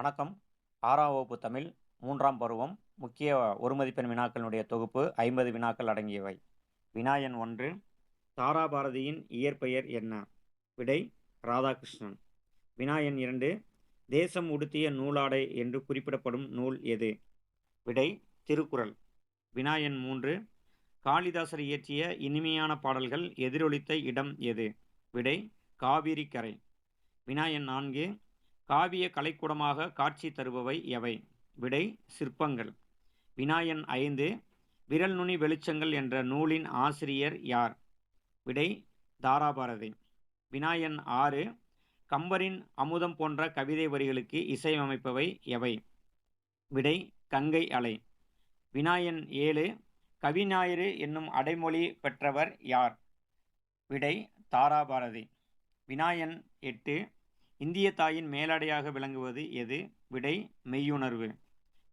வணக்கம். ஆறாம் வகுப்பு தமிழ் மூன்றாம் பருவம் முக்கிய ஒரு மதிப்பெண் வினாக்களினுடைய தொகுப்பு ஐம்பது வினாக்கள் அடங்கியவை. வினா எண் ஒன்று தாராபாரதியின் இயற்பெயர் என்ன? விடை ராதாகிருஷ்ணன். வினா எண் இரண்டு தேசம் உடுத்திய நூலாடை என்று குறிப்பிடப்படும் நூல் எது? விடை திருக்குறள். வினா எண் மூன்று காளிதாசர் இயற்றிய இனிமையான பாடல்கள் எதிரொலித்த இடம் எது? விடை காவிரி கரை வினா எண் நான்கு காவிய கலைக்கூடமாக காட்சி தருபவை எவை? விடை சிற்பங்கள். வினாயன் ஐந்து விரல் நுனி வெளிச்சங்கள் என்ற நூலின் ஆசிரியர் யார்? விடை தாராபாரதி. வினாயன் ஆறு கம்பரின் அமுதம் போன்ற கவிதை வரிகளுக்கு இசையமைப்பவை எவை? விடை கங்கை அலை. வினாயன் ஏழு கவிஞாயிறு என்னும் அடைமொழி பெற்றவர் யார்? விடை தாராபாரதி. வினாயன் எட்டு இந்திய தாயின் மேலடையாக விளங்குவது எது? விடை மெய்யுணர்வு.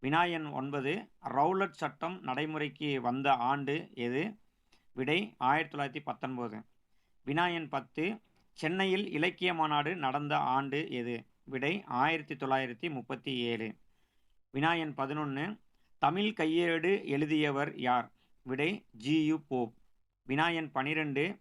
வினாயன் ஒன்பது ரவுலட் சட்டம் நடைமுறைக்கு வந்த ஆண்டு எது? விடை ஆயிரத்தி தொள்ளாயிரத்தி பத்தொன்பது. வினாயன் பத்து சென்னையில் இலக்கிய மாநாடு நடந்த ஆண்டு எது? விடை ஆயிரத்தி தொள்ளாயிரத்தி முப்பத்தி ஏழு. வினாயன் பதினொன்று தமிழ் கையேடு எழுதியவர் யார்? விடை ஜியு போப். வினாயன் பனிரெண்டு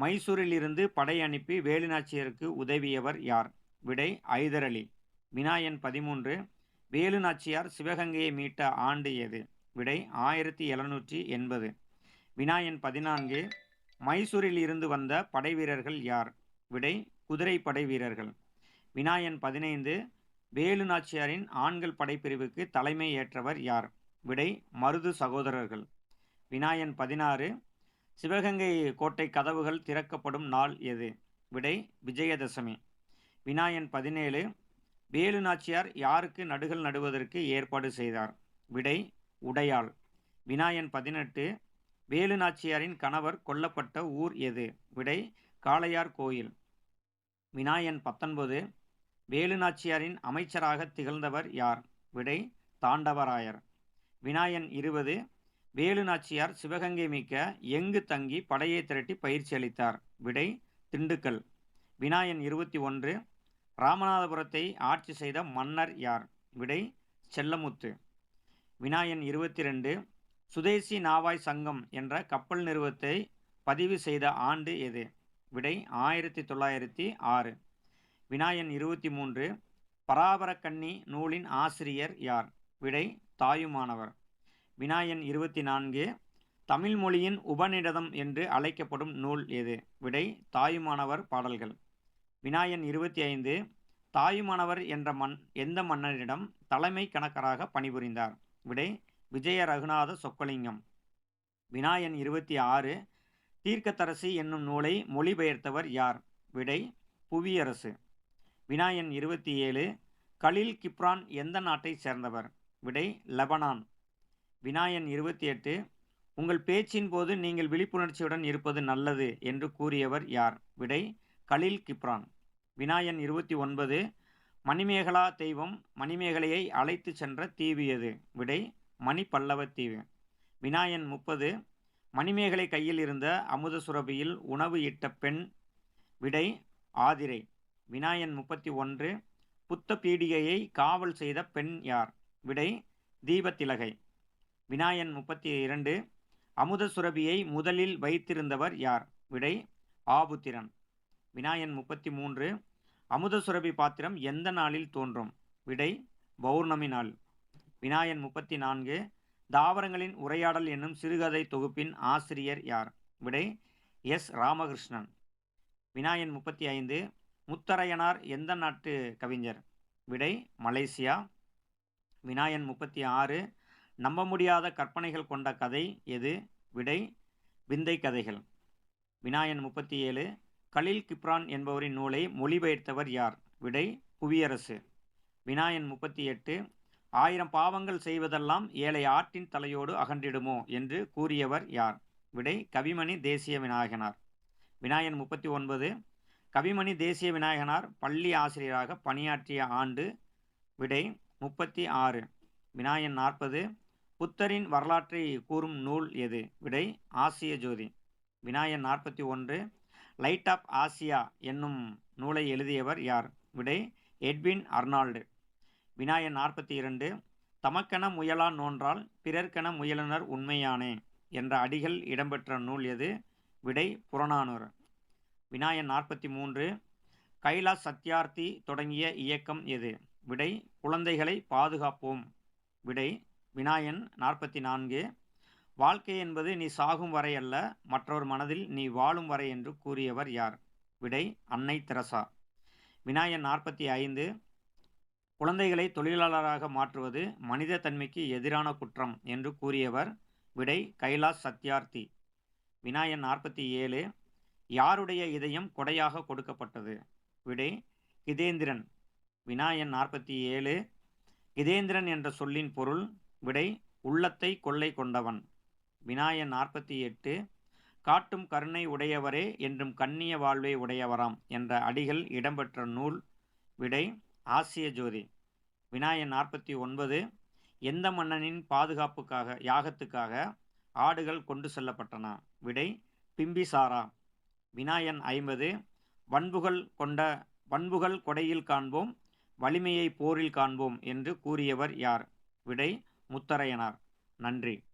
மைசூரிலிருந்து படை அனுப்பி வேலுநாச்சியருக்கு உதவியவர் யார்? விடை ஐதரளி. வினா எண் பதிமூன்று. வேலுநாச்சியார் சிவகங்கையை மீட்ட ஆண்டு எது? விடை ஆயிரத்தி எழுநூற்றி எண்பது. வினா எண் பதினான்கு. மைசூரில் இருந்து வந்த படை வீரர்கள் யார்? விடை குதிரை படை வீரர்கள். வினா எண் பதினைந்து. வேலு நாச்சியாரின் ஆண்கள் படைப்பிரிவுக்கு தலைமை ஏற்றவர் யார்? விடை மருது சகோதரர்கள். வினா எண் பதினாறு. சிவகங்கை கோட்டை கதவுகள் திறக்கப்படும் நாள் எது? விடை விஜயதசமி. வினாயன் பதினேழு வேலு நாச்சியார் யாருக்கு நடுகள் நடுவதற்கு ஏற்பாடு செய்தார்? விடை உடையாள். வினாயன் பதினெட்டு வேலு நாச்சியாரின் கணவர் கொல்லப்பட்ட ஊர் எது? விடை காளையார் கோயில். வினாயன் பத்தொன்பது வேலு நாச்சியாரின் அமைச்சராக திகழ்ந்தவர் யார்? விடை தாண்டவராயர். வினாயன் இருபது வேலு நாச்சியார் சிவகங்கை மிக்க எங்கு தங்கி படையை திரட்டி பயிற்சி அளித்தார்? விடை திண்டுக்கல். வினாயன் இருபத்தி ஒன்று ராமநாதபுரத்தை ஆட்சி செய்த மன்னர் யார்? விடை செல்லமுத்து. வினாயன் இருபத்தி ரெண்டு சுதேசி நாவாய் சங்கம் என்ற கப்பல் நிறுவத்தை பதிவு செய்த ஆண்டு எது? விடை ஆயிரத்தி தொள்ளாயிரத்தி ஆறு. வினாயன் இருபத்தி மூன்று பராபரக்கண்ணி நூலின் ஆசிரியர் யார்? விடை தாயுமானவர். வினாயன் இருபத்தி நான்கு தமிழ் மொழியின் உபநிடதம் என்று அழைக்கப்படும் நூல் எது? விடை தாயுமானவர் பாடல்கள். வினாயன் இருபத்தி ஐந்து தாயுமானவர் என்ற மண் எந்த மன்னரிடம் தலைமை கணக்கராக பணிபுரிந்தார்? விடை விஜய ரகுநாத சொக்கலிங்கம். வினாயன் இருபத்தி ஆறு தீர்க்கத்தரசி என்னும் நூலை மொழிபெயர்த்தவர் யார்? விடை புவியரசு. வினாயன் இருபத்தி ஏழு கலில் கிப்ரான் எந்த நாட்டைச் சேர்ந்தவர்? விடை லெபனான். வினாயன் இருபத்தி எட்டு உங்கள் பேச்சின் போது நீங்கள் விழிப்புணர்ச்சியுடன் இருப்பது நல்லது என்று கூறியவர் யார்? விடை கலில் கிப்ரான். வினா இருபத்தி ஒன்பது மணிமேகலா தெய்வம் மணிமேகலையை அழைத்து சென்ற தீவு எது? விடை மணிப்பல்லவ தீவு. விநாயன் முப்பது மணிமேகலை கையில் இருந்த அமுத சுரபியில் உணவு இட்ட பெண். விடை ஆதிரை. வினா முப்பத்தி ஒன்று புத்த பீடிகையை காவல் செய்த பெண் யார்? விடை தீபத்திலகை. வினா முப்பத்தி இரண்டு அமுத சுரபியை முதலில் வைத்திருந்தவர் யார்? விடை ஆபுத்திரன். வினாயன் முப்பத்தி மூன்று அமுத சுரபி பாத்திரம் எந்த நாளில் தோன்றும்? விடை பௌர்ணமி நாள். வினாயன் முப்பத்தி நான்கு தாவரங்களின் உரையாடல் என்னும் சிறுகதை தொகுப்பின் ஆசிரியர் யார்? விடை எஸ். ராமகிருஷ்ணன். வினாயன் முப்பத்தி ஐந்து முத்தரையனார் எந்த நாட்டு கவிஞர்? விடை மலேசியா. வினாயன் முப்பத்தி ஆறு நம்ப முடியாத கற்பனைகள் கொண்ட கதை எது? விடை விந்தை கதைகள். வினாயன் முப்பத்தி ஏழு கலில் கிப்ரான் என்பவரின் நூலை மொழிபெயர்த்தவர் யார்? விடை புவியரசு. வினாயன் முப்பத்தி எட்டு ஆயிரம் பாவங்கள் செய்வதெல்லாம் ஏழை ஆட்டின் தலையோடு அகன்றிடுமோ? என்று கூறியவர் யார்? விடை கவிமணி தேசிய விநாயகனார். வினாயன் முப்பத்தி ஒன்பது கவிமணி தேசிய விநாயகனார் பள்ளி ஆசிரியராக பணியாற்றிய ஆண்டு விடை முப்பத்தி ஆறு வினாயன் நாற்பது புத்தரின் வரலாற்றை கூறும் நூல் எது? விடை ஆசிய ஜோதி. வினாயன் நாற்பத்தி ஒன்று லைட் ஆஃப் ஆசியா என்னும் நூலை எழுதியவர் யார்? விடை எட்வின் அர்னால்டு. வினாயன் நாற்பத்தி இரண்டு தமக்கென முயலா நோன்றால் பிறர்க்கென முயலுனர் உண்மையானே என்ற அடிகள் இடம்பெற்ற நூல் எது? விடை புறநானூறு. வினாயன் நாற்பத்தி மூன்று கைலாஸ் சத்யார்த்தி தொடங்கிய இயக்கம் எது? விடை குழந்தைகளை பாதுகாப்போம். விடை வினாயன் நாற்பத்தி நான்கு வாழ்க்கை என்பது நீ சாகும் வரை அல்ல மற்றொரு மனதில் நீ வாழும் வரை என்று கூறியவர் யார்? விடை அன்னை தெரசா. வினாயன் நாற்பத்தி ஐந்து. குழந்தைகளை தொழிலாளராக மாற்றுவது மனித தன்மைக்கு எதிரான குற்றம் என்று கூறியவர். விடை கைலாஸ் சத்யார்த்தி. வினாயன் நாற்பத்தி ஏழு. யாருடைய இதயம் கொடையாக கொடுக்கப்பட்டது? விடை கிதேந்திரன். வினாயன் நாற்பத்தி ஏழு. கிதேந்திரன் என்ற சொல்லின் பொருள் விடை உள்ளத்தை கொள்ளை கொண்டவன். வினாயன் நாற்பத்தி எட்டு காட்டும் கருணை உடையவரே என்றும் கண்ணிய வாழ்வை உடையவராம் என்ற அடிகள் இடம்பெற்ற நூல் விடை ஆசிய ஜோதி. வினாயன் நாற்பத்தி ஒன்பது எந்த மன்னனின் பாதுகாப்புக்காக யாகத்துக்காக ஆடுகள் கொண்டு செல்லப்பட்டன? விடை பிம்பிசாரா. வினாயன் ஐம்பது வன்புகள் கொண்ட வன்புகள் கொடையில் காண்போம் வலிமையை போரில் காண்போம் என்று கூறியவர் யார்? விடை முத்தரையனார். நன்றி.